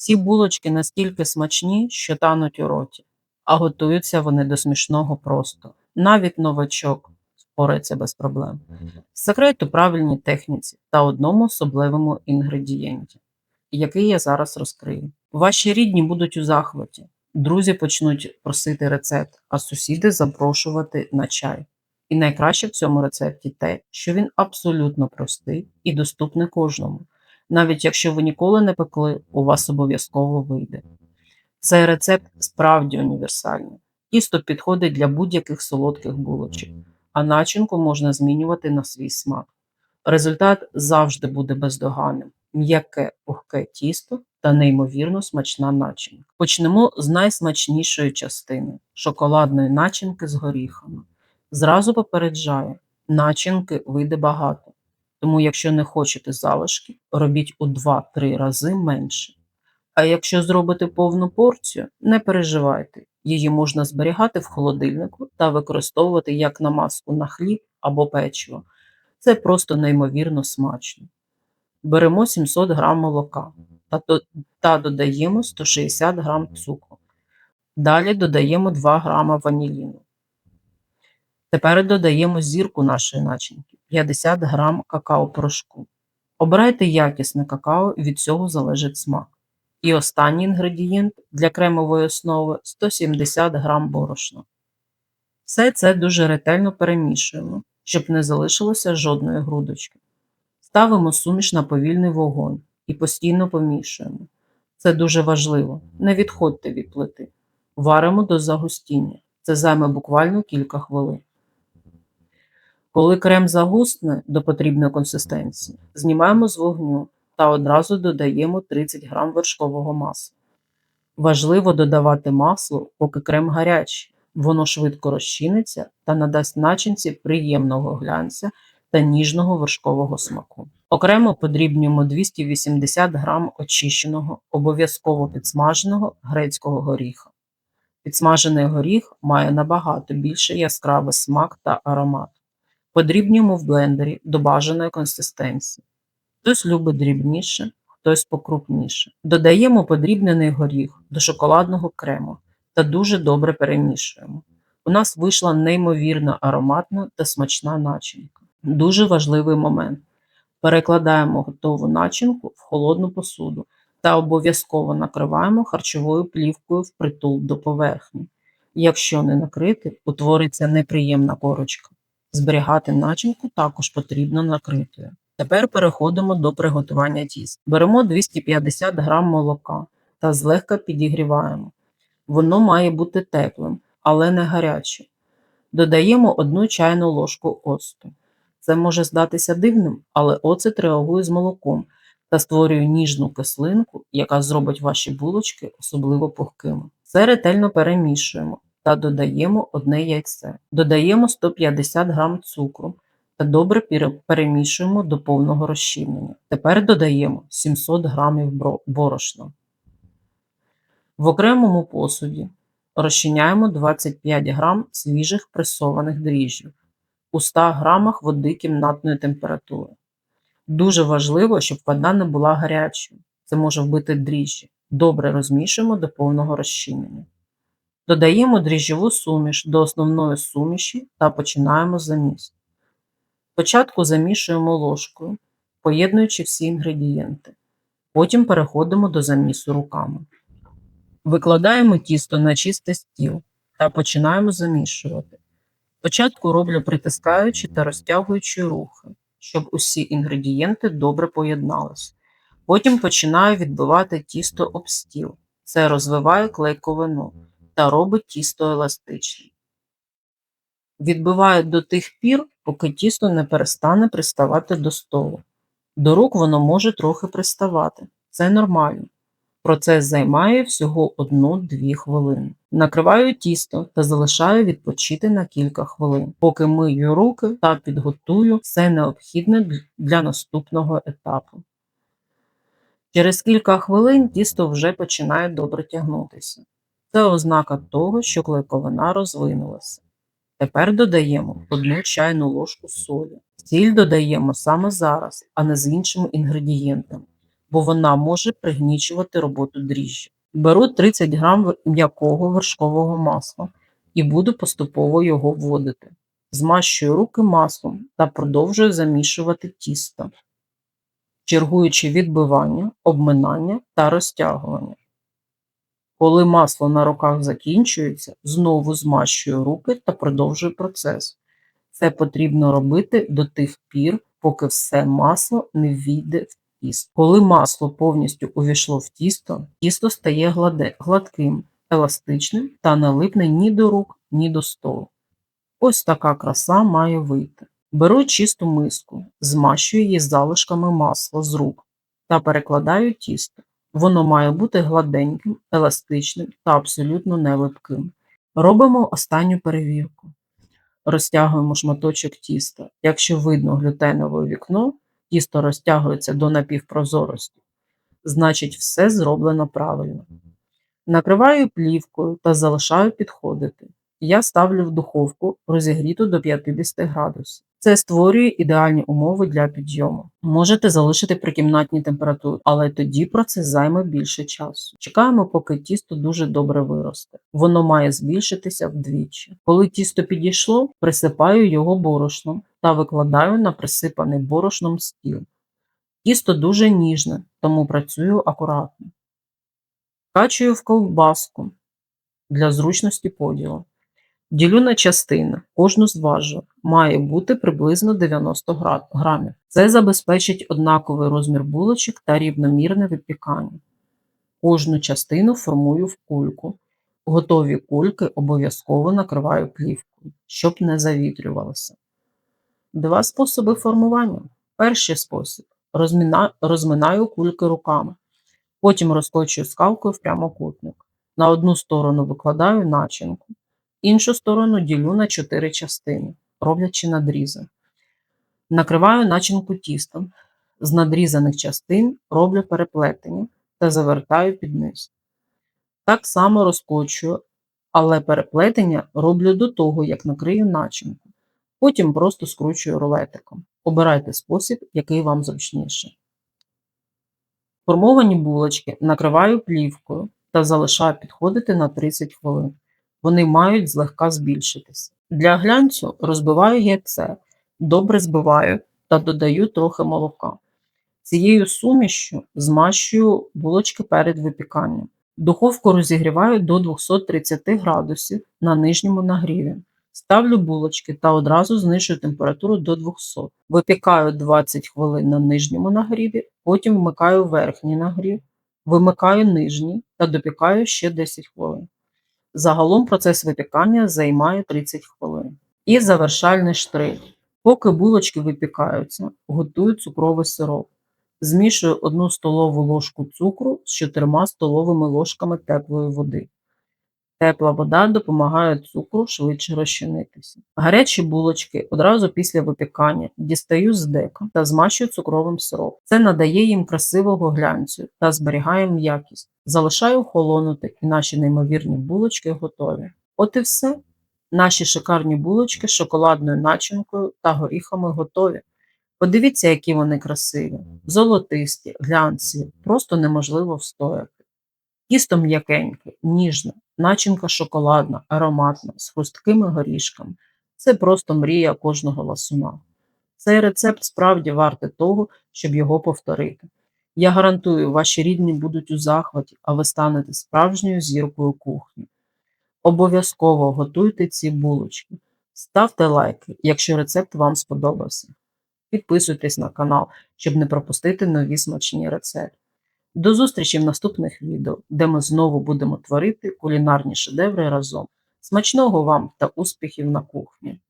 Ці булочки настільки смачні, що тануть у роті, а готуються вони до смішного просто. Навіть новачок впорається без проблем. Секрет у правильній техніці та одному особливому інгредієнті, який я зараз розкрию. Ваші рідні будуть у захваті, друзі почнуть просити рецепт, а сусіди запрошувати на чай. І найкраще в цьому рецепті те, що він абсолютно простий і доступний кожному. Навіть якщо ви ніколи не пекли, у вас обов'язково вийде. Цей рецепт справді універсальний. Тісто підходить для будь-яких солодких булочок, а начинку можна змінювати на свій смак. Результат завжди буде бездоганним: м'яке, пухке тісто та неймовірно смачна начинка. Почнемо з найсмачнішої частини шоколадної начинки з горіхами. Зразу попереджаю, начинки вийде багато, тому якщо не хочете залишки, робіть у 2-3 рази менше. А якщо зробите повну порцію, не переживайте, її можна зберігати в холодильнику та використовувати як намазку на хліб або печиво. Це просто неймовірно смачно. Беремо 700 г молока та, та додаємо 160 г цукру. Далі додаємо 2 г ваніліну. Тепер додаємо зірку нашої начинки 50 г какао-порошку. Обирайте якісне какао, від цього залежить смак. І останній інгредієнт для кремової основи 170 г борошна. Все це дуже ретельно перемішуємо, щоб не залишилося жодної грудочки. Ставимо суміш на повільний вогонь і постійно помішуємо. Це дуже важливо. Не відходьте від плити. Варимо до загустіння. Це займе буквально кілька хвилин. Коли крем загусне до потрібної консистенції, знімаємо з вогню та одразу додаємо 30 г вершкового масла. Важливо додавати масло, поки крем гарячий, воно швидко розчиниться та надасть начинці приємного глянця та ніжного вершкового смаку. Окремо подрібнюємо 280 г очищеного, обов'язково підсмаженого грецького горіха. Підсмажений горіх має набагато більше яскравий смак та аромат. Подрібнюємо в блендері до бажаної консистенції. Хтось любить дрібніше, хтось покрупніше. Додаємо подрібнений горіх до шоколадного крему та дуже добре перемішуємо. У нас вийшла неймовірно ароматна та смачна начинка. Дуже важливий момент. Перекладаємо готову начинку в холодну посуду та обов'язково накриваємо харчовою плівкою впритул до поверхні. Якщо не накрити, утвориться неприємна корочка. Зберігати начинку також потрібно накритою. Тепер переходимо до приготування тіста. Беремо 250 г молока та злегка підігріваємо. Воно має бути теплим, але не гарячим. Додаємо 1 чайну ложку оцту. Це може здатися дивним, але оцет реагує з молоком та створює ніжну кислинку, яка зробить ваші булочки особливо пухкими. Це ретельно перемішуємо та додаємо одне яйце. Додаємо 150 г цукру та добре перемішуємо до повного розчинення. Тепер додаємо 700 г борошна. В окремому посуді розчиняємо 25 г свіжих пресованих дріжджів у 100 грамах води кімнатної температури. Дуже важливо, щоб вода не була гарячою. Це може вбити дріжджі. Добре розмішуємо до повного розчинення. Додаємо дріжджову суміш до основної суміші та починаємо заміс. Спочатку замішуємо ложкою, поєднуючи всі інгредієнти. Потім переходимо до замісу руками. Викладаємо тісто на чистий стіл та починаємо замішувати. Спочатку роблю притискаючі та розтягуючі рухи, щоб усі інгредієнти добре поєдналися. Потім починаю відбивати тісто об стіл. Це розвиває клейковину та робить тісто еластичним. Відбиваю до тих пір, поки тісто не перестане приставати до столу. До рук воно може трохи приставати. Це нормально. Процес займає всього 1-2 хвилини. Накриваю тісто та залишаю відпочити на кілька хвилин, поки мию руки та підготую все необхідне для наступного етапу. Через кілька хвилин тісто вже починає добре тягнутися. Це ознака того, що клейковина розвинулася. Тепер додаємо одну чайну ложку солі. Сіль додаємо саме зараз, а не з іншими інгредієнтами. бо вона може пригнічувати роботу дріжджів. Беру 30 грам м'якого вершкового масла і буду поступово його вводити. Змащую руки маслом та продовжую замішувати тісто, чергуючи відбивання, обминання та розтягування. Коли масло на руках закінчується, знову змащую руки та продовжую процес. Це потрібно робити до тих пір, поки все масло не війде в тісто. Коли масло повністю увійшло в тісто, тісто стає гладе, гладким, еластичним та не липне ні до рук, ні до столу. Ось така краса має вийти. Беру чисту миску, змащую її залишками масла з рук та перекладаю тісто. Воно має бути гладеньким, еластичним та абсолютно нелипким. Робимо останню перевірку. Розтягуємо шматочок тіста. Якщо видно глютенове вікно, тісто розтягується до напівпрозорості. Значить, все зроблено правильно. Накриваю плівкою та залишаю підходити. Я ставлю в духовку розігріту до 50 градусів. Це створює ідеальні умови для підйому. Можете залишити при кімнатній температурі, але тоді процес займе більше часу. Чекаємо, поки тісто дуже добре виросте. Воно має збільшитися вдвічі. Коли тісто підійшло, присипаю його борошном та викладаю на присипаний борошном стіл. Тісто дуже ніжне, тому працюю акуратно. Качую в ковбаску для зручності поділу. Ділю на частини, кожну зважу, має бути приблизно 90 гра- грамів. Це забезпечить однаковий розмір булочок та рівномірне випікання. Кожну частину формую в кульку. Готові кульки обов'язково накриваю плівкою, щоб не завітрювалося. Два способи формування. Перший спосіб розминаю кульки руками, потім розкочую скалкою в прямокутник. На одну сторону викладаю начинку, іншу сторону ділю на чотири частини, роблячи надрізи. Накриваю начинку тістом. З надрізаних частин роблю переплетення та завертаю під низ. Так само розкочую, але переплетення роблю до того, як накрию начинку. Потім просто скручую рулетиком. Обирайте спосіб, який вам зручніше. Формовані булочки накриваю плівкою та залишаю підходити на 30 хвилин. Вони мають злегка збільшитися. Для глянцю розбиваю яйце, добре збиваю та додаю трохи молока. Цією сумішю змащую булочки перед випіканням. Духовку розігріваю до 230 градусів на нижньому нагріві. Ставлю булочки та одразу знижую температуру до 200. Випікаю 20 хвилин на нижньому нагріві, потім вмикаю верхній нагрів, вимикаю нижній та допікаю ще 10 хвилин. Загалом процес випікання займає 30 хвилин. І завершальний штрих. Поки булочки випікаються, готую цукровий сироп. Змішую 1 столову ложку цукру з 4 столовими ложками теплої води. Тепла вода допомагає цукру швидше розчинитися. Гарячі булочки одразу після випікання дістаю з дека та змащую цукровим сиропом. Це надає їм красивого глянцю та зберігає м'якість. Залишаю холонути і наші неймовірні булочки готові. От і все. Наші шикарні булочки з шоколадною начинкою та горіхами готові. Подивіться, які вони красиві, золотисті, глянцеві, просто неможливо встояти. Тісто м'якеньке, ніжне, начинка шоколадна, ароматна, з хрусткими горішками. Це просто мрія кожного ласуна. Цей рецепт справді вартий того, щоб його повторити. Я гарантую, ваші рідні будуть у захваті, а ви станете справжньою зіркою кухні. Обов'язково готуйте ці булочки. Ставте лайки, якщо рецепт вам сподобався. Підписуйтесь на канал, щоб не пропустити нові смачні рецепти. До зустрічі в наступних відео, де ми знову будемо творити кулінарні шедеври разом. Смачного вам та успіхів на кухні!